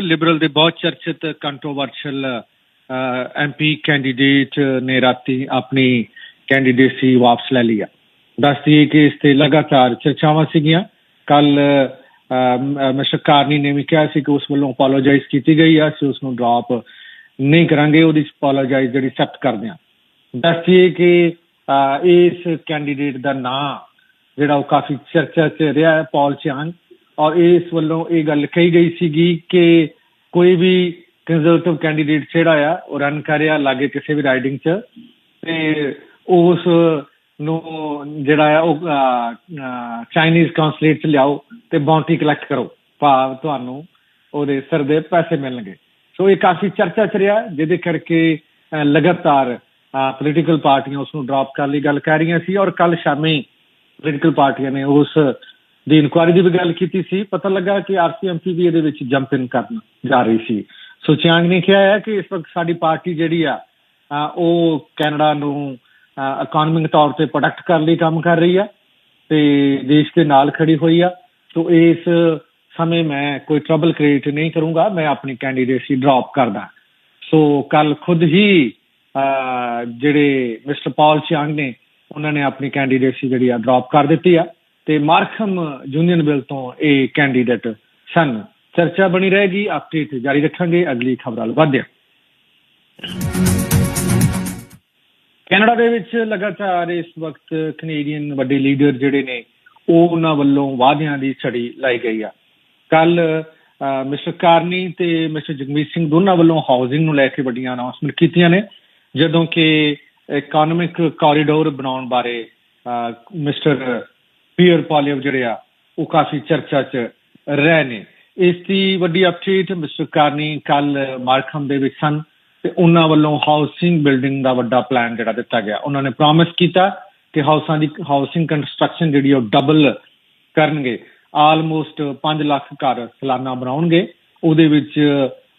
Liberal ਦੇ ਬਹੁਤ ਚਰਚਿਤ controversial MP candidate ਨੇ ਰਾਤੀ ਆਪਣੀ ਕੈਂਡੀਡੇਸੀ ਵਾਪਸ ਲੈ ਲਈ ਆ। ਦੱਸਦੀ ਕਿ ਇਸ ਤੇ ਲਗਾਤਾਰ ਚਰਚਾਵਾਂ ਸੀਗੀਆਂ। ਕੱਲ ਮਿਸਟਰ ਕਾਰਨੀ ਨੇ ਵੀ ਕਿਹਾ ਸੀ ਕਿ ਉਸ ਵੱਲੋਂ ਅਪੋਲੋਜਾਈਜ਼ ਕੀਤੀ ਗਈ ਆ। ਅਸੀਂ ਉਸ ਨੂੰ ਡ੍ਰੌਪ ਨਹੀਂ ਕਰਾਂਗੇ, ਉਹਦੀ ਅਪੋਲੋਜਾਈਜ਼ ਜਿਹੜੀ ਐਕਸੈਪਟ ਕਰਦੇ ਆ। ਦੱਸਦੀ ਕਿ ਇਸ ਕੈਂਡੀਡੇਟ ਦਾ ਨਾਂ ਜਿਹੜਾ ਉਹ ਕਾਫੀ ਚਰਚਾ 'ਚ ਰਿਹਾ ਹੈ ਪੌਲ ਚਾਨ ਔਰ ਇਸ ਵੱਲੋਂ ਇਹ ਗੱਲ ਕਹੀ ਗਈ ਸੀਗੀ ਕਿ ਕੋਈ ਵੀ ਕੰਜ਼ਰਵੇਟਿਵ ਕੈਂਡੀਡੇਟ ਜਿਹੜਾ ਆ, ਉਹ ਰਨ ਕਰ ਲਾਗੇ ਕਿਸੇ ਵੀ ਰਾਈਡਿੰਗ 'ਚ ਤੇ ਉਸ ਨੂੰ ਜਿਹੜਾ ਆ, ਉਹ ਚਾਈਨੀਜ਼ ਕੌਂਸੂਲੇਟ 'ਚ ਲਿਆਓ ਤੇ ਬਾਉਂਟੀ ਕਲੈਕਟ ਕਰੋ। ਭਾਵ ਤੁਹਾਨੂੰ ਉਹਦੇ ਸਿਰ ਦੇ ਪੈਸੇ ਮਿਲਣਗੇ। ਸੋ ਇਹ ਕਾਫੀ ਚਰਚਾ 'ਚ ਰਿਹਾ, ਜਿਹਦੇ ਕਰਕੇ ਲਗਾਤਾਰ ਪੋਲੀਟੀਕਲ ਪਾਰਟੀਆਂ ਉਸ ਨੂੰ ਡ੍ਰੌਪ ਕਰਨ ਲਈ ਗੱਲ ਕਰ ਰਹੀਆਂ ਸੀ ਔਰ ਕੱਲ ਸ਼ਾਮੀ ਪੋਲੀਟੀਕਲ ਪਾਰਟੀਆਂ ਨੇ ਉਸ ਦੀ ਇਨਕੁਆਇਰੀ ਦੀ ਵੀ ਗੱਲ ਕੀਤੀ ਸੀ, ਪਤਾ ਲੱਗਾ ਕਿ ਆਰਸੀਐਮਪੀ ਵੀ ਇਹਦੇ ਵਿੱਚ ਜੰਪ ਇਨ ਕਰਨ ਜਾ ਰਹੀ ਸੀ। ਸੋ ਚਿਆਂਗ ਨੇ ਕਿਹਾ ਹੈ ਕਿ ਇਸ ਵਕਤ ਸਾਡੀ ਪਾਰਟੀ ਜਿਹੜੀ ਆ ਉਹ ਕੈਨੇਡਾ ਨੂੰ ਇਕਨੋਮਿਕ ਤੌਰ ਤੇ ਪ੍ਰੋਡਕਟ ਕਰਨ ਲਈ ਕੰਮ ਕਰ ਰਹੀ ਆ ਤੇ ਦੇਸ਼ ਦੇ ਨਾਲ ਖੜੀ ਹੋਈ ਆ। ਸੋ ਇਸ ਸਮੇਂ ਮੈਂ ਕੋਈ ਟਰਬਲ ਕ੍ਰੀਏਟ ਨਹੀਂ ਕਰੂੰਗਾ, ਮੈਂ ਆਪਣੀ ਕੈਂਡੀਡੇਸੀ ਡ੍ਰੌਪ ਕਰਦਾ। ਸੋ ਕੱਲ ਖੁਦ ਹੀ ਜਿਹੜੇ ਮਿਸਟਰ ਪਾਲ ਚਿਆਂਗ ਨੇ, ਉਹਨਾਂ ਨੇ ਆਪਣੀ ਕੈਂਡੀਡੇਸੀ ਜਿਹੜੀ ਆ ਡ੍ਰੌਪ ਕਰ ਦਿੱਤੀ ਆ। ਤੇ ਮਾਰਖਮ ਯੂਨੀਅਨ ਬਿੱਲ ਤੋਂ ਇਹ ਕੈਂਡੀਡੇਟ ਸਨ। ਚਰਚਾ ਬਣੀ ਰਹੇਗੀ ਅਪਡੇਟ ਜਾਰੀ ਰੱਖਾਂਗੇ। ਅਗਲੀ ਖਬਰਾਂ ਵੱਲ ਵਧਿਆ ਕੈਨੇਡਾ ਦੇ ਵਿੱਚ ਲਗਾਤਾਰ ਇਸ ਵਕਤ ਕੈਨੇਡੀਅਨ ਵੱਡੇ ਲੀਡਰ ਜਿਹੜੇ ਨੇ, ਉਹ ਉਹਨਾਂ ਵੱਲੋਂ ਵਾਅਦਿਆਂ ਦੀ ਛੜੀ ਲਾਈ ਗਈ ਆ। ਕੱਲ ਮਿਸਟਰ ਕਾਰਨੀ ਤੇ ਮਿਸਟਰ ਜਗਮੀਤ ਸਿੰਘ ਦੋਨਾਂ ਵੱਲੋਂ ਹਾਊਸਿੰਗ ਨੂੰ ਲੈ ਕੇ ਵੱਡੀਆਂ ਅਨਾਉਂਸਮੈਂਟ ਕੀਤੀਆਂ ਨੇ, ਜਦੋਂ ਕਿ ਇਕਨੋਮਿਕ ਕੋਰੀਡੋਰ ਬਣਾਉਣ ਬਾਰੇ ਮਿਸਟਰ ਪੀਅਰ ਪਾਲੀਵ ਜਿਹੜੇ ਆ, ਉਹ ਕਾਫੀ ਚਰਚਾ 'ਚ ਰਹੇ ਨੇ। ਇਸ ਦੀ ਵੱਡੀ ਅਪਡੇਟ ਮਿਸਟਰ ਕਾਰਨੀ ਕੱਲ ਮਾਰਖਮ ਦੇ ਵਿੱਚ ਸਨ ਤੇ ਉਹਨਾਂ ਵੱਲੋਂ ਹਾਊਸਿੰਗ ਬਿਲਡਿੰਗ ਦਾ ਵੱਡਾ ਪਲਾਨ ਜਿਹੜਾ ਦਿੱਤਾ ਗਿਆ। ਉਹਨਾਂ ਨੇ ਪ੍ਰੋਮਿਸ ਕੀਤਾ ਕਿ ਹਾਊਸਾਂ ਦੀ ਹਾਊਸਿੰਗ ਕੰਸਟਰਕਸ਼ਨ ਜਿਹੜੀ ਉਹ ਡਬਲ ਕਰਨਗੇ। ਆਲਮੋਸਟ 5 ਲੱਖ ਘਰ ਸਾਲਾਨਾ ਬਣਾਉਣਗੇ। ਉਹਦੇ ਵਿੱਚ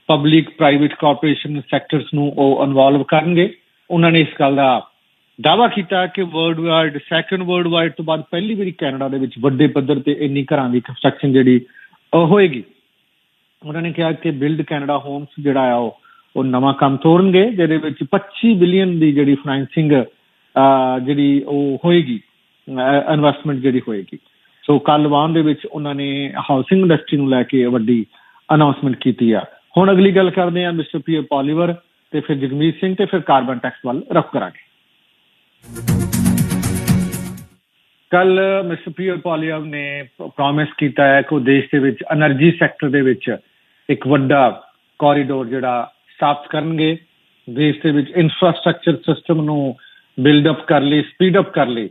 ਪਬਲਿਕ ਪ੍ਰਾਈਵੇਟ ਕਾਰਪੋਰੇਸ਼ਨ ਸੈਕਟਰਸ ਨੂੰ ਉਹ ਇਨਵੋਲਵ ਕਰਨਗੇ। ਉਹਨਾਂ ਨੇ ਇਸ ਗੱਲ ਦਾ ਦਾਵਾ ਕੀਤਾ ਕਿ world wide second world wide ਤੋਂ ਬਾਅਦ ਪਹਿਲੀ ਵਾਰੀ ਕੈਨੇਡਾ ਦੇ ਵਿੱਚ ਵੱਡੇ ਪੱਧਰ ਤੇ ਇੰਨੀ ਘਰਾਂ ਦੀ ਕੰਸਟਰਕਸ਼ਨ ਜਿਹੜੀ ਹੋਏਗੀ। ਉਹਨਾਂ ਨੇ ਕਿਹਾ ਕਿ ਬਿਲਡ ਕੈਨੇਡਾ ਹੋਮਸ ਜਿਹੜਾ ਆ ਉਹ ਉਹ ਨਵਾਂ ਕੰਮ ਤੋਰਨਗੇ ਜਿਹਦੇ ਵਿੱਚ 25 ਬਿਲੀਅਨ ਦੀ ਜਿਹੜੀ ਫਾਈਨੈਂਸਿੰਗ ਜਿਹੜੀ ਉਹ ਹੋਏਗੀ ਇਨਵੈਸਟਮੈਂਟ ਜਿਹੜੀ ਹੋਏਗੀ। ਸੋ ਕੱਲ ਵਾਨ ਦੇ ਵਿੱਚ ਉਹਨਾਂ ਨੇ ਹਾਊਸਿੰਗ ਇੰਡਸਟਰੀ ਨੂੰ ਲੈ ਕੇ ਵੱਡੀ ਅਨਾਉਂਸਮੈਂਟ ਕੀਤੀ ਆ। ਹੁਣ ਅਗਲੀ ਗੱਲ ਕਰਦੇ ਆ ਮਿਸਟਰ ਪੀ ਪੋਲੀਵਰ ਤੇ ਫਿਰ ਜਗਮੀਤ ਸਿੰਘ ਤੇ ਫਿਰ ਕਾਰਬਨ ਟੈਕਸ ਵੱਲ ਰੁਖ ਕਰਾਂਗੇ। ਕੱਲ ਮਿਸਟਰ ਪੀਅਰ ਪਾਲੀਆਵ ਨੇ ਪ੍ਰੋਮਿਸ ਕੀਤਾ ਹੈ ਕਿ ਦੇਸ਼ ਦੇ ਵਿੱਚ એનર્ਜੀ ਸੈਕਟਰ ਦੇ ਵਿੱਚ ਇੱਕ ਵੱਡਾ ਕੋਰੀਡੋਰ ਜਿਹੜਾ ਸਥਾਪਿਤ ਕਰਨਗੇ, ਦੇਸ਼ ਦੇ ਵਿੱਚ ਇਨਫਰਾਸਟ੍ਰਕਚਰ ਸਿਸਟਮ ਨੂੰ ਬਿਲਡ ਅਪ ਕਰ ਲਈ ਸਪੀਡ ਅਪ ਕਰ ਲਈ,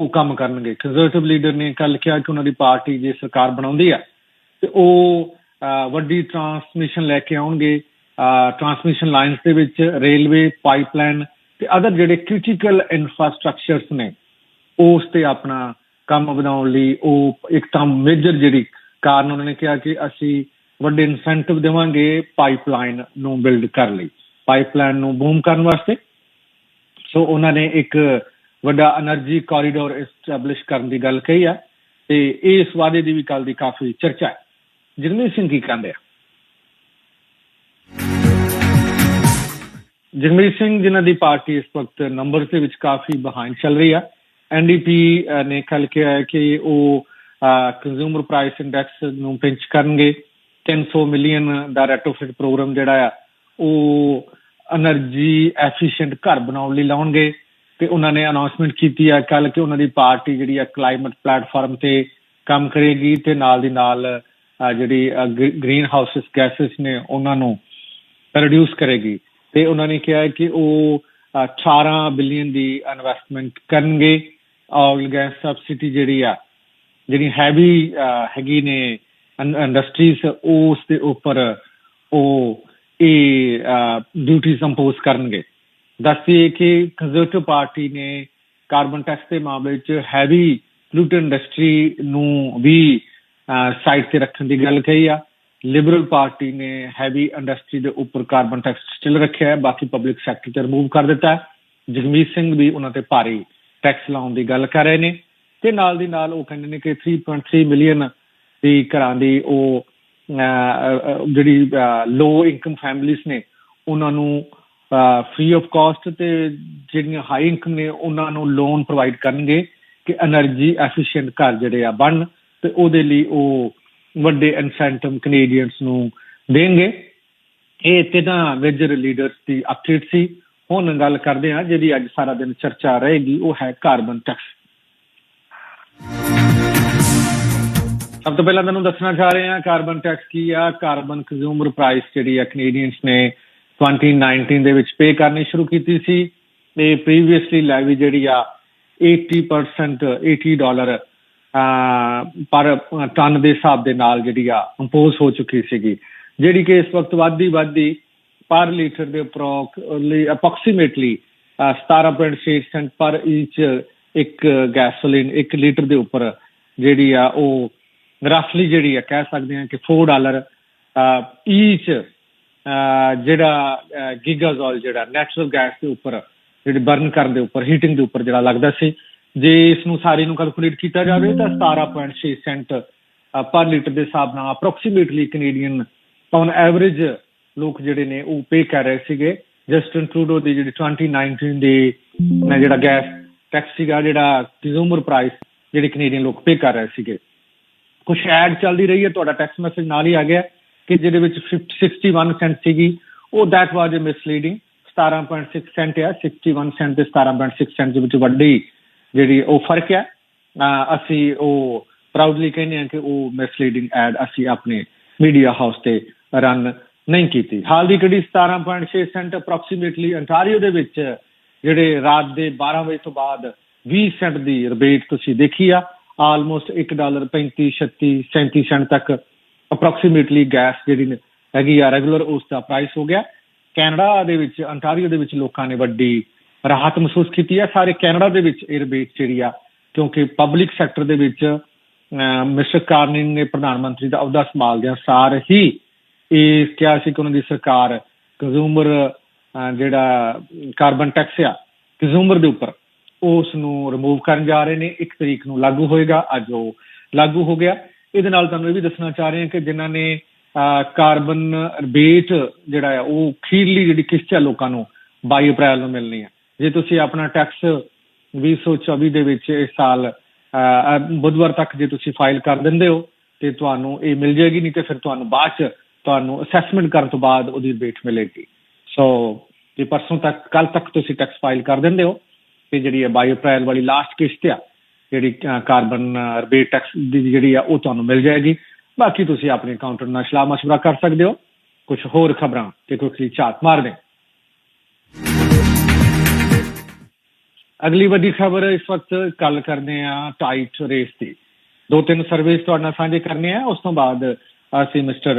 ਉਹ ਕੰਮ ਕਰਨਗੇ। ਕੰਜ਼ਰਵੇਟਿਵ ਲੀਡਰ ਨੇ ਕੱਲ ਕਿਹਾ ਕਿ ਉਹਨਾਂ ਦੀ ਪਾਰਟੀ ਜੇ ਸਰਕਾਰ ਬਣਾਉਂਦੀ ਆ, ਤੇ ਉਹ ਵੱਡੀ ਟ੍ਰਾਂਸਮਿਸ਼ਨ ਲੈ ਕੇ ਆਉਣਗੇ। ਟ੍ਰਾਂਸਮਿਸ਼ਨ ਲਾਈਨਸ ਦੇ ਵਿੱਚ ਰੇਲਵੇ ਪਾਈਪਲਾਈਨ ਤੇ ਅਦਰ ਜਿਹੜੇ ਕ੍ਰਿਟੀਕਲ ਇਨਫਰਾਸਟ੍ਰਕਚਰਸ ਨੇ, ਉਸ ਤੇ ਆਪਣਾ ਕੰਮ ਵਧਾਉਣ ਲਈ ਉਹ ਇੱਕ ਤਾਂ ਮੇਜਰ ਜਿਹੜੀ ਕਾਰਨ ਉਹਨਾਂ ਨੇ ਕਿਹਾ ਕਿ ਅਸੀਂ ਵੱਡੇ ਇਨਸੈਂਟਿਵ ਦੇਵਾਂਗੇ ਪਾਈਪਲਾਈਨ ਨੂੰ ਬਿਲਡ ਕਰ ਲਈ। ਪਾਈਪਲਾਈਨ ਨੂੰ ਬੂਮ ਕਰਨ ਵਾਸਤੇ। ਸੋ ਉਹਨਾਂ ਨੇ ਇੱਕ ਵੱਡਾ એનર્ਜੀ ਕੋਰੀਡੋਰ ਐਸਟੈਬਲਿਸ਼ ਕਰਨ ਦੀ ਗੱਲ ਕਹੀ ਆ ਤੇ ਇਸ ਵਾਅਦੇ ਦੀ ਵੀ ਕੱਲ ਦੀ ਕਾਫੀ ਚਰਚਾ ਹੈ। ਜਗਮੀਤ ਸਿੰਘ ਕੀ ਕਹਿੰਦੇ ਆ? ਜਗਮੀਤ ਸਿੰਘ ਜਿਨ੍ਹਾਂ ਦੀ ਪਾਰਟੀ ਇਸ ਵਕਤ ਨੰਬਰ ਦੇ ਵਿੱਚ ਕਾਫੀ ਬਿਹਾਈਂਡ ਚੱਲ ਰਹੀ ਹੈ ਐਨਡੀਪੀ ਨੇ ਕੱਲ ਕਿਹਾ ਹੈ ਕਿ ਉਹ ਕੰਜ਼ਿਊਮਰ ਪ੍ਰਾਈਸ ਇੰਡੈਕਸ ਨੂੰ ਪਿੰਚ ਕਰਨਗੇ। 300 ਮਿਲੀਅਨ ਦਾ ਰੈਟਰੋਫਿਟ ਪ੍ਰੋਗਰਾਮ ਜਿਹੜਾ ਆ, ਉਹ એનર્ਜੀ ਐਫੀਸ਼ੀਐਂਟ ਘਰ ਬਣਾਉਣ ਲਈ ਲਾਉਣਗੇ। ਤੇ ਉਹਨਾਂ ਨੇ ਅਨਾਉਂਸਮੈਂਟ ਕੀਤੀ ਆ ਕੱਲ ਕਿ ਉਹਨਾਂ ਦੀ ਪਾਰਟੀ ਜਿਹੜੀ ਆ ਕਲਾਈਮੇਟ ਪਲੇਟਫਾਰਮ ਤੇ ਕੰਮ ਕਰੇਗੀ ਤੇ ਨਾਲ ਦੀ ਨਾਲ ਜਿਹੜੀ ਗ੍ਰੀਨ ਹਾਊਸਸ ਗੈਸਸ ਨੇ ਉਹਨਾਂ ਨੂੰ ਰਿਡਿਊਸ ਕਰੇਗੀ। ਤੇ ਉਹਨਾਂ ਨੇ ਕਿਹਾ ਕਿ ਉਹ 18 ਬਿਲੀਅਨ ਦੀ ਇਨਵੈਸਟਮੈਂਟ ਕਰਨਗੇ। ਆਇਲ ਗੈਸ ਸਬਸਿਡੀ ਜਿਹੜੀ ਆ, ਜਿਹੜੀ ਹੈਵੀ ਹੈਗੀ ਨੇ ਇੰਡਸਟਰੀਜ਼ ਉਸ ਦੇ ਉੱਪਰ ਉਹ ਇਹ ਡਿਊਟੀ ਇੰਪੋਜ਼ ਕਰਨਗੇ। ਦੱਸਿਏ ਕਿ ਕੰਜ਼ਰਵੇਟਿਵ ਪਾਰਟੀ ਨੇ ਕਾਰਬਨ ਟੈਕਸ ਦੇ ਮਾਮਲੇ ਚ ਹੈਵੀ ਪੋਲੂਟਨ ਇੰਡਸਟਰੀ ਨੂੰ ਵੀ ਸਾਈਡ ਤੇ ਰੱਖਣ ਦੀ ਗੱਲ ਕਹੀ ਆ। ਲਿਬਰਲ ਪਾਰਟੀ ਨੇ ਹੈਵੀ ਇੰਡਸਟਰੀ ਦੇ ਉੱਪਰ ਕਾਰਬਨ ਟੈਕਸ ਸਟਿਲ ਰੱਖਿਆ ਹੈ, ਬਾਕੀ ਪਬਲਿਕ ਸੈਕਟਰ ਤੇ ਰਿਮੂਵ ਕਰ ਦਿੱਤਾ ਜਗਮੀਤ ਸਿੰਘ ਵੀ ਉਹਨਾਂ ਤੇ ਭਾਰੀ ਟੈਕਸ ਲਾਉਣ ਦੀ ਗੱਲ ਕਰ ਰਹੇ ਨੇ। ਤੇ ਨਾਲ ਦੀ ਨਾਲ ਉਹ ਕਹਿੰਦੇ ਨੇ ਕਿ 3.3 ਮਿਲੀਅਨ ਦੀ ਘਰਾਂ ਦੀ ਉਹ ਜਿਹੜੀ ਲੋ ਇਨਕਮ ਫੈਮਿਲੀਆਂ ਨੇ, ਉਹਨਾਂ ਨੂੰ ਫ੍ਰੀ ਆਫ ਕਾਸਟ ਤੇ ਜਿਹੜੀਆਂ ਹਾਈ ਇਨਕਮ ਨੇ, ਉਹਨਾਂ ਨੂੰ ਲੋਨ ਪ੍ਰੋਵਾਈਡ ਕਰਨਗੇ ਕਿ એનર્ਜੀ ਐਫੀਸ਼ੀਐਂਟ ਘਰ ਜਿਹੜੇ ਆ ਬਣ ਤੇ ਉਹਦੇ ਲਈ ਉਹ ਵੱਡੇ ਇਨਸੈਂਟਿਵ ਕੈਨੇਡੀਅਨਸ ਨੂੰ ਦੇਣਗੇ। ਇਹ ਤਿੰਨਾਂ ਮੇਜਰ ਲੀਡਰਸ ਦੀ ਅਪਡੇਟ ਸੀ। ਹੁਣ ਗੱਲ ਕਰਦੇ ਹਾਂ, ਜਿਹੜੀ ਅੱਜ ਸਾਰਾ ਦਿਨ ਚਰਚਾ ਰਹੇਗੀ, ਉਹ ਹੈ ਕਾਰਬਨ ਟੈਕਸ। ਸਭ ਤੋਂ ਪਹਿਲਾਂ ਤੁਹਾਨੂੰ ਦੱਸਣਾ ਚਾਹ ਰਹੇ ਹਾਂ, ਕਾਰਬਨ ਟੈਕਸ ਕੀ ਆ? ਕਾਰਬਨ ਕੰਜ਼ਿਊਮਰ ਪ੍ਰਾਈਸ ਜਿਹੜੀ ਆ ਕੈਨੇਡੀਅਨਸ ਨੇ 2019 ਦੇ ਵਿੱਚ ਪੇ ਕਰਨੀ ਸ਼ੁਰੂ ਕੀਤੀ ਸੀ। ਤੇ ਪ੍ਰੀਵੀਅਸਲੀ ਲੈਵੀ ਜਿਹੜੀ ਆ 80% 80 ਡਾਲਰ ਪਰ ਟਨ ਦੇ ਹਿਸਾਬ ਦੇ ਨਾਲ ਜਿਹੜੀ ਆ ਇੰਪੋਜ਼ ਹੋ ਚੁੱਕੀ ਸੀਗੀ, ਜਿਹੜੀ ਕਿ ਇਸ ਵਕਤ ਵੱਧਦੀ ਵੱਧਦੀ ਪਰ ਲੀਟਰ ਦੇ ਅਪਰੋਕਸੀਮੇਟਲੀ 17.6 ਸੈਂਟ ਪਰ ਇੰਚ ਇੱਕ ਗੈਸੋਲੀਨ 1 ਲੀਟਰ ਦੇ ਉੱਪਰ ਜਿਹੜੀ ਆ ਉਹ ਰਫਲੀ ਜਿਹੜੀ ਆ ਕਹਿ ਸਕਦੇ ਹਾਂ ਕਿ 4 ਡਾਲਰ ਈਚ ਜਿਹੜਾ ਗੀਗਾਜ਼ੋਲ ਜਿਹੜਾ ਨੈਚੁਰਲ ਗੈਸ ਦੇ ਉੱਪਰ, ਜਿਹੜੀ ਬਰਨ ਕਰਨ ਦੇ ਉੱਪਰ ਹੀਟਿੰਗ ਦੇ ਉੱਪਰ ਜਿਹੜਾ ਲੱਗਦਾ ਸੀ। ਜੇ ਇਸ ਨੂੰ ਸਾਰੀ ਨੂੰ ਕੈਲਕੂਲੇਟ ਕੀਤਾ ਜਾਵੇ ਤਾਂ 17.6 ਸੈਂਟ ਪਰ ਲੀਟਰ ਦੇ ਹਿਸਾਬ ਨਾਲ ਅਪਰੋਕਸੀਮੇਟਲੀ ਕੈਨੇਡੀਅਨ ਔਨ ਐਵਰੇਜ ਲੋਕ ਜਿਹੜੇ ਨੇ ਉਹ ਪੇ ਕਰ ਰਹੇ ਸੀਗੇ। ਜਸਟਨ ਟਰੂਡੋ ਦੀ ਜਿਹੜੀ 2019 ਦੀ ਜਿਹੜਾ ਗੈਸ ਟੈਕਸ ਸੀਗਾ ਜਿਹੜਾ ਕੰਜ਼ਿਊਮਰ ਪ੍ਰਾਈਸ ਜਿਹੜੇ ਕੈਨੇਡੀਅਨ ਲੋਕ ਪੇ ਕਰ ਰਹੇ ਸੀਗੇ। ਕੁਝ ਐਡ ਚੱਲਦੀ ਰਹੀ ਹੈ ਤੁਹਾਡਾ ਟੈਕਸ ਮੈਸੇਜ ਨਾਲ ਹੀ ਆ ਗਿਆ ਕਿ ਜਿਹਦੇ ਵਿੱਚ 61 ਸੈਂਟ ਸੀਗੀ। ਉਹ that was a misleading 17.6 cent ਹੈ 61 ਸੈਂਟ ਤੇ 17.6 ਸੈਂਟ ਦੇ ਵਿੱਚ ਵੱਡੀ ਜਿਹੜੀ ਉਹ ਫ਼ਰਕ ਹੈ ਅਸੀਂ ਉਹ ਪ੍ਰਾਊਡਲੀ ਕਹਿੰਦੇ ਹਾਂ ਕਿ ਉਹ ਮਿਸਲੀਡਿੰਗ ਐਡ ਅਸੀਂ ਆਪਣੇ ਮੀਡੀਆ ਹਾਊਸ ਤੇ ਰਨ ਨਹੀਂ ਕੀਤੀ। ਹਾਲ ਦੀ ਘੜੀ 17.6 ਸੈਂਟ ਅਪਰੋਕਸੀਮੇਟਲੀ ਅੰਟਾਰੀਓ ਦੇ ਵਿੱਚ ਜਿਹੜੇ ਰਾਤ ਦੇ 12 ਵਜੇ ਤੋਂ ਬਾਅਦ 20 ਸੈਂਟ ਦੀ ਰਿਬੇਟ ਤੁਸੀਂ ਦੇਖੀ ਆ ਆਲਮੋਸਟ 1 ਡਾਲਰ 35 36 37 ਸੈਂਟ ਤੱਕ ਅਪਰੋਕਸੀਮੇਟਲੀ ਗੈਸ ਜਿਹੜੀ ਹੈਗੀ ਆ ਰੈਗੂਲਰ ਉਸ ਦਾ ਪ੍ਰਾਈਸ ਹੋ ਗਿਆ। ਕੈਨੇਡਾ ਦੇ ਵਿੱਚ ਅੰਟਾਰੀਓ ਦੇ ਵਿੱਚ ਲੋਕਾਂ ਨੇ ਵੱਡੀ ਰਾਹਤ ਮਹਿਸੂਸ ਕੀਤੀ ਹੈ ਸਾਰੇ ਕੈਨੇਡਾ ਦੇ ਵਿੱਚ ਇਹ ਰਿਬੇਟ ਜਿਹੜੀ ਆ, ਕਿਉਂਕਿ ਪਬਲਿਕ ਸੈਕਟਰ ਦੇ ਵਿੱਚ ਮਿਸਟਰ ਕਾਰਨਿੰਗ ਨੇ ਪ੍ਰਧਾਨ ਮੰਤਰੀ ਦਾ ਅਹੁਦਾ ਸੰਭਾਲਦਿਆਂ ਸਾਰ ਹੀ ਇਹ ਕਿਹਾ ਸੀ ਕਿ ਉਹਨਾਂ ਦੀ ਸਰਕਾਰ ਕੰਜ਼ੂਮਰ ਜਿਹੜਾ ਕਾਰਬਨ ਟੈਕਸ ਆ ਕੰਜ਼ੂਮਰ ਦੇ ਉੱਪਰ ਉਸ ਨੂੰ ਰਿਮੂਵ ਕਰਨ ਜਾ ਰਹੇ ਨੇ। ਇੱਕ ਤਰੀਕ ਨੂੰ ਲਾਗੂ ਹੋਏਗਾ, ਅੱਜ ਉਹ ਲਾਗੂ ਹੋ ਗਿਆ। ਇਹਦੇ ਨਾਲ ਤੁਹਾਨੂੰ ਇਹ ਵੀ ਦੱਸਣਾ ਚਾਹ ਰਹੇ ਹਾਂ ਕਿ ਜਿਨ੍ਹਾਂ ਨੇ ਕਾਰਬਨ ਰਿਬੇਟ ਜਿਹੜਾ ਆ, ਉਹ ਖੀਰਲੀ ਜਿਹੜੀ ਕਿਸ਼ਤ ਹੈ ਲੋਕਾਂ ਨੂੰ 22 ਅਪ੍ਰੈਲ ਨੂੰ ਮਿਲਣੀ ਹੈ ਜੇ ਤੁਸੀਂ ਆਪਣਾ ਟੈਕਸ 2024 ਦੇ ਵਿੱਚ ਇਸ ਸਾਲ ਬੁੱਧਵਾਰ ਤੱਕ ਜੇ ਤੁਸੀਂ ਫਾਈਲ ਕਰ ਦਿੰਦੇ ਹੋ ਤੇ ਤੁਹਾਨੂੰ ਇਹ ਮਿਲ ਜਾਏਗੀ ਨਹੀਂ ਤੇ ਫਿਰ ਤੁਹਾਨੂੰ ਬਾਅਦ ਚ ਤੁਹਾਨੂੰ ਅਸੈਸਮੈਂਟ ਕਰਨ ਤੋਂ ਬਾਅਦ ਉਹਦੀ ਰਿਬੇਟ ਮਿਲੇਗੀ ਸੋ ਜੇ ਪਰਸੋਂ ਤੱਕ ਕੱਲ ਤੱਕ ਤੁਸੀਂ ਟੈਕਸ ਫਾਈਲ ਕਰ ਦਿੰਦੇ ਹੋ ਤੇ ਜਿਹੜੀ ਹੈ 22 ਅਪ੍ਰੈਲ ਵਾਲੀ ਲਾਸਟ ਕਿਸ਼ਤ ਆ ਜਿਹੜੀ ਕਾਰਬਨ ਰਿਬੇਟ ਟੈਕਸ ਦੀ ਜਿਹੜੀ ਆ ਉਹ ਤੁਹਾਨੂੰ ਮਿਲ ਜਾਏਗੀ ਬਾਕੀ ਤੁਸੀਂ ਆਪਣੇ ਅਕਾਊਂਟੈਂਟ ਨਾਲ ਸਲਾਹ مشورہ ਕਰ ਸਕਦੇ ਹੋ ਕੁਝ ਹੋਰ ਖਬਰਾਂ ਤੇ ਕੁਝ ਝਾਤ ਮਾਰ ਦੇ ਅਗਲੀ ਵੱਡੀ ਖਬਰ ਇਸ ਵਕਤ ਗੱਲ ਕਰਦੇ ਆ ਟਾਈਟ ਰੇਸ ਦੀ। ਦੋ ਤਿੰਨ ਸਰਵੇਸ ਤੁਹਾਡੇ ਨਾਲ ਸਾਂਝੇ ਕਰਨੇ ਆ, ਉਸ ਤੋਂ ਬਾਅਦ ਅਸੀਂ ਮਿਸਟਰ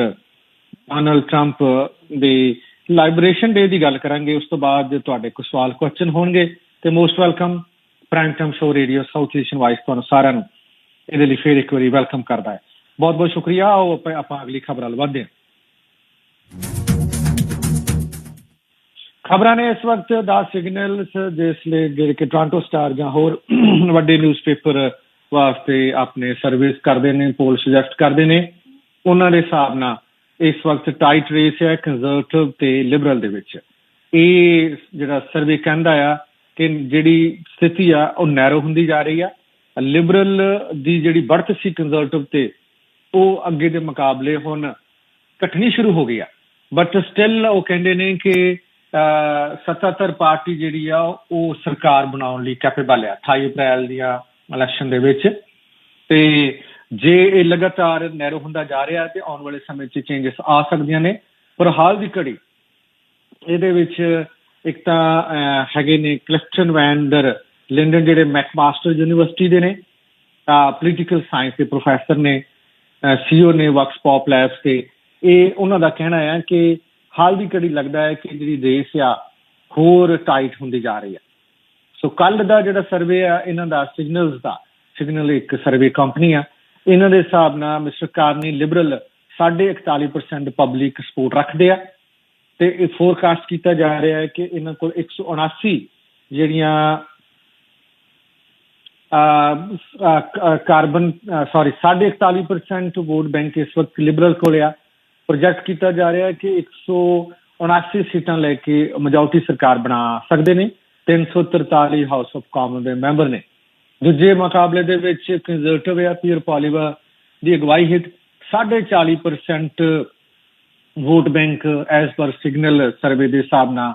ਡੋਨਲਡ ਟਰੰਪ ਦੇ ਲਾਈਬਰੇਸ਼ਨ ਡੇ ਦੀ ਗੱਲ ਕਰਾਂਗੇ। ਉਸ ਤੋਂ ਬਾਅਦ ਤੁਹਾਡੇ ਕੁਝ ਸਵਾਲ ਕੁਐਸਚਨ ਹੋਣਗੇ ਤੇ most welcome prime time show radio South Asian voice ਤੁਹਾਨੂੰ ਸਾਰਿਆਂ ਨੂੰ ਇਹਦੇ ਲਈ ਫੇਰ ਇੱਕ ਵਾਰੀ ਵੈਲਕਮ ਕਰਦਾ ਹੈ। ਬਹੁਤ ਬਹੁਤ ਸ਼ੁਕਰੀਆ। ਆਓ ਆਪਾਂ ਅਗਲੀ ਖਬਰ ਵੱਲ ਵਧਦੇ ਹਾਂ। ਖਬਰਾਂ ਨੇ ਇਸ ਵਕਤ ਦਾ ਸਿਗਨਲਸ ਜਿਸ ਲਈ ਜਿਹੜੇ ਕਿ ਟੋਰਾਂਟੋ ਸਟਾਰ ਜਾਂ ਹੋਰ ਵੱਡੇ ਨਿਊਜ਼ਪੇਪਰ ਵਾਸਤੇ ਆਪਣੇ ਸਰਵਿਸ ਕਰਦੇ ਨੇ ਪੋਲ ਸੁਜੈਸਟ ਕਰਦੇ ਨੇ, ਉਹਨਾਂ ਦੇ ਹਿਸਾਬ ਨਾਲ ਇਸ ਵਕਤ ਟਾਈਟ ਰੇਸ ਹੈ ਕੰਜ਼ਰਵੇਟਿਵ ਤੇ ਲਿਬਰਲ ਦੇ ਵਿੱਚ। ਇਹ ਜਿਹੜਾ ਸਰਵੇ ਕਹਿੰਦਾ ਆ ਕਿ ਜਿਹੜੀ ਸਥਿਤੀ ਆ, ਉਹ ਨੈਰੋ ਹੁੰਦੀ ਜਾ ਰਹੀ ਆ। ਲਿਬਰਲ ਦੀ ਜਿਹੜੀ ਬੜਤ ਸੀ ਕੰਜ਼ਰਵੇਟਿਵ ਤੇ, ਉਹ ਅੱਗੇ ਦੇ ਮੁਕਾਬਲੇ ਹੁਣ ਘਟਣੀ ਸ਼ੁਰੂ ਹੋ ਗਈ ਆ। ਬਟ ਸਟਿਲ ਉਹ ਕਹਿੰਦੇ ਨੇ ਕਿ 77 ਪਾਰਟੀ ਜਿਹੜੀ ਆ, ਉਹ ਸਰਕਾਰ ਬਣਾਉਣ ਲਈ ਕੈਪੇਬਲ ਆ। 28 ਅਪ੍ਰੈਲ ਦੀਆਂ ਇਲੈਕਸ਼ਨ ਦੇ ਵਿੱਚ। ਤੇ ਜੇ ਇਹ ਲਗਾਤਾਰ ਨੈਰੋ ਹੁੰਦਾ ਜਾ ਰਿਹਾ ਤੇ ਆਉਣ ਵਾਲੇ ਸਮੇਂ 'ਚ ਚੇਂਜਸ ਆ ਸਕਦੀਆਂ ਨੇ। ਪਰ ਹਾਲ ਦੀ ਘੜੀ, ਇਹਦੇ ਵਿੱਚ ਇੱਕ ਤਾਂ ਹੈਗੇ ਨੇ ਕਲਿਫਟਨ ਵੈਂਡਰ ਲਿੰਡਨ, ਜਿਹੜੇ ਮੈਕਮਾਸਟਰ ਯੂਨੀਵਰਸਿਟੀ ਦੇ ਨੇ। ਪੋਲੀਟੀਕਲ ਸਾਇੰਸ ਦੇ ਪ੍ਰੋਫੈਸਰ ਨੇ ਸੀਓ ਨੇ ਵਕਸ ਪੌਪ ਲੈਬਸ ਤੇ। ਇਹ ਉਹਨਾਂ ਦਾ ਕਹਿਣਾ ਹੈ ਕਿ ਹਾਲ ਦੀ ਘੜੀ ਲੱਗਦਾ ਹੈ ਕਿ ਜਿਹੜੀ ਰੇਸ ਆ, ਹੋਰ ਟਾਈਟ ਹੁੰਦੀ ਜਾ ਰਹੀ ਹੈ। ਸੋ ਕੱਲ ਦਾ ਜਿਹੜਾ ਸਰਵੇ ਆ, ਇਹਨਾਂ ਦਾ ਸਿਗਨਲਸ ਦਾ ਸਿਗਨਲ ਇੱਕ ਸਰਵੇ ਕੰਪਨੀ ਆ। ਇਹਨਾਂ ਦੇ ਹਿਸਾਬ ਨਾਲ mister Carney Liberal 41% public support ਰੱਖਦੇ ਆ। ਤੇ ਇਹ ਫੋਰਕਾਸਟ ਕੀਤਾ ਜਾ ਰਿਹਾ ਹੈ ਕਿ ਇਹਨਾਂ ਕੋਲ 179 ਜਿਹੜੀਆਂ ਕਾਰਬਨ ਸੌਰੀ 41% ਵੋਟ ਬੈਂਕ ਇਸ ਵਕਤ ਲਿਬਰਲ ਕੋਲ ਆ। ਪ੍ਰੋਜੈਕਟ ਕੀਤਾ ਜਾ ਰਿਹਾ ਹੈ ਕਿ 179 ਸੀਟਾਂ ਲੈ ਕੇ ਮਜੌਤੀ ਸਰਕਾਰ ਬਣਾ ਸਕਦੇ ਨੇ 343 ਹਾਊਸ ਆਫ ਕਾਮਨ ਦੇ ਮੈਂਬਰ ਨੇ। ਦੂਜੇ ਮੁਕਾਬਲੇ ਦੇ ਵਿੱਚ ਕੰਜ਼ਰਵੇਟਿਵ ਆ ਪੀਅਰ ਪੋਲੀਵਾ ਦੀ ਅਗਵਾਈ ਹੇਠ 40% ਵੋਟ ਬੈਂਕ ਐਸ ਪਰ ਸਿਗਨਲ ਸਰਵੇ ਦੇ ਹਿਸਾਬ ਨਾਲ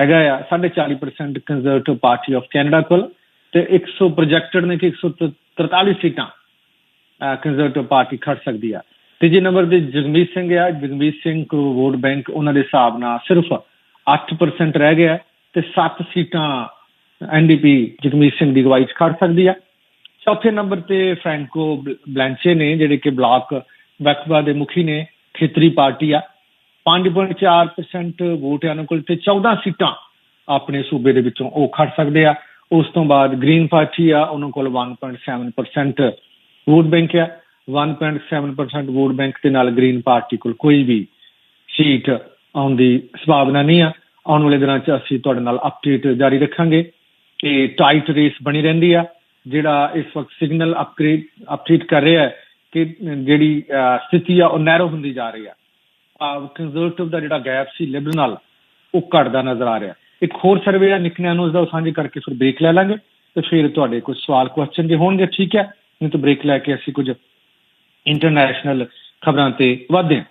ਹੈਗਾ ਆ 40% ਕੰਜ਼ਰਵੇਟਿਵ ਪਾਰਟੀ ਆਫ ਕੈਨੇਡਾ ਕੋਲ ਤੇ 100 ਪ੍ਰੋਜੈਕਟਡ ਨੇ ਕਿ 143 ਸੀਟਾਂ ਕੰਜ਼ਰਵੇਟਿਵ ਪਾਰਟੀ ਖੜ ਸਕਦੀ ਆ। ਤੀਜੇ ਨੰਬਰ ਤੇ ਜਗਮੀਤ ਸਿੰਘ ਆ। ਜਗਮੀਤ ਸਿੰਘ ਕੋ ਵੋਟ ਬੈਂਕ ਉਹਨਾਂ ਦੇ ਹਿਸਾਬ ਨਾਲ ਸਿਰਫ 8% ਰਹਿ ਗਿਆ ਤੇ 7 ਸੀਟਾਂ ਐਨਡੀਪੀ ਜਗਮੀਤ ਸਿੰਘ ਦੀ ਅਗਵਾਈ 'ਚ ਖੜ ਸਕਦੀ ਆ। ਚੌਥੇ ਨੰਬਰ ਤੇ ਫ੍ਰੈਂਕੋ ਬਲੈਂਚੇ ਨੇ, ਜਿਹੜੇ ਕਿ ਬਲਾਕ ਵਕਫਾ ਦੇ ਮੁਖੀ ਨੇ, ਖੇਤਰੀ ਪਾਰਟੀ ਆ। 5.4% ਵੋਟ ਆ ਉਹਨਾਂ ਕੋਲ ਤੇ 14 ਸੀਟਾਂ ਆਪਣੇ ਸੂਬੇ ਦੇ ਵਿੱਚੋਂ ਉਹ ਖੜ ਸਕਦੇ ਆ। ਉਸ ਤੋਂ ਬਾਅਦ ਗ੍ਰੀਨ ਪਾਰਟੀ ਆ, ਉਹਨਾਂ ਕੋਲ 1.7% ਵੋਟ ਬੈਂਕ ਆ। 1.7% ਵੋਟ ਬੈਂਕ ਦੇ ਨਾਲ ਗ੍ਰੀਨ ਪਾਰਟੀ ਕੋਲ ਕੋਈ ਵੀ ਸੀਟ ਆਉਣ ਦੀ ਸੰਭਾਵਨਾ ਨਹੀਂ ਆ। ਆਉਣ ਵਾਲੇ ਦਿਨਾਂ 'ਚ ਅਸੀਂ ਤੁਹਾਡੇ ਨਾਲ ਅਪਡੇਟ ਜਾਰੀ ਰੱਖਾਂਗੇ ਕਿ ਟਾਈਟ ਰੇਸ ਬਣੀ ਰਹਿੰਦੀ ਆ, ਜਿਹੜਾ ਇਸ ਵਕਤ ਸਿਗਨਲ ਅਪਗ੍ਰੇਡ ਅਪਡੇਟ ਕਰ ਰਿਹਾ ਹੈ ਕਿ ਜਿਹੜੀ ਸਥਿਤੀ ਆ ਉਹ ਨੈਰੋ ਹੁੰਦੀ ਜਾ ਰਹੀ ਆ। ਕੰਜ਼ਰਵੇਟਿਵ ਦਾ ਜਿਹੜਾ ਗੈਪ ਸੀ ਲਿਬਰਲ ਨਾਲ, ਉਹ ਘਟਦਾ ਨਜ਼ਰ ਆ ਰਿਹਾ। ਇੱਕ ਹੋਰ ਸਰਵੇ ਆ ਨਿਕਲਿਆ ਨੂੰ ਉਸਦਾ ਸਾਂਝੇ ਕਰਕੇ ਫਿਰ ਬ੍ਰੇਕ ਲੈ ਲਾਂਗੇ ਤੇ ਫਿਰ ਤੁਹਾਡੇ ਕੁਝ ਸਵਾਲ ਕੁਐਸਚਨ ਜੇ ਹੋਣਗੇ, ਠੀਕ ਹੈ। ਨਹੀਂ ਤਾਂ ਬ੍ਰੇਕ ਲੈ ਕੇ ਅਸੀਂ ਕੁਝ ਇੰਟਰਨੈਸ਼ਨਲ ਖਬਰਾਂ ਤੇ ਵਧਦੇ ਹਾਂ।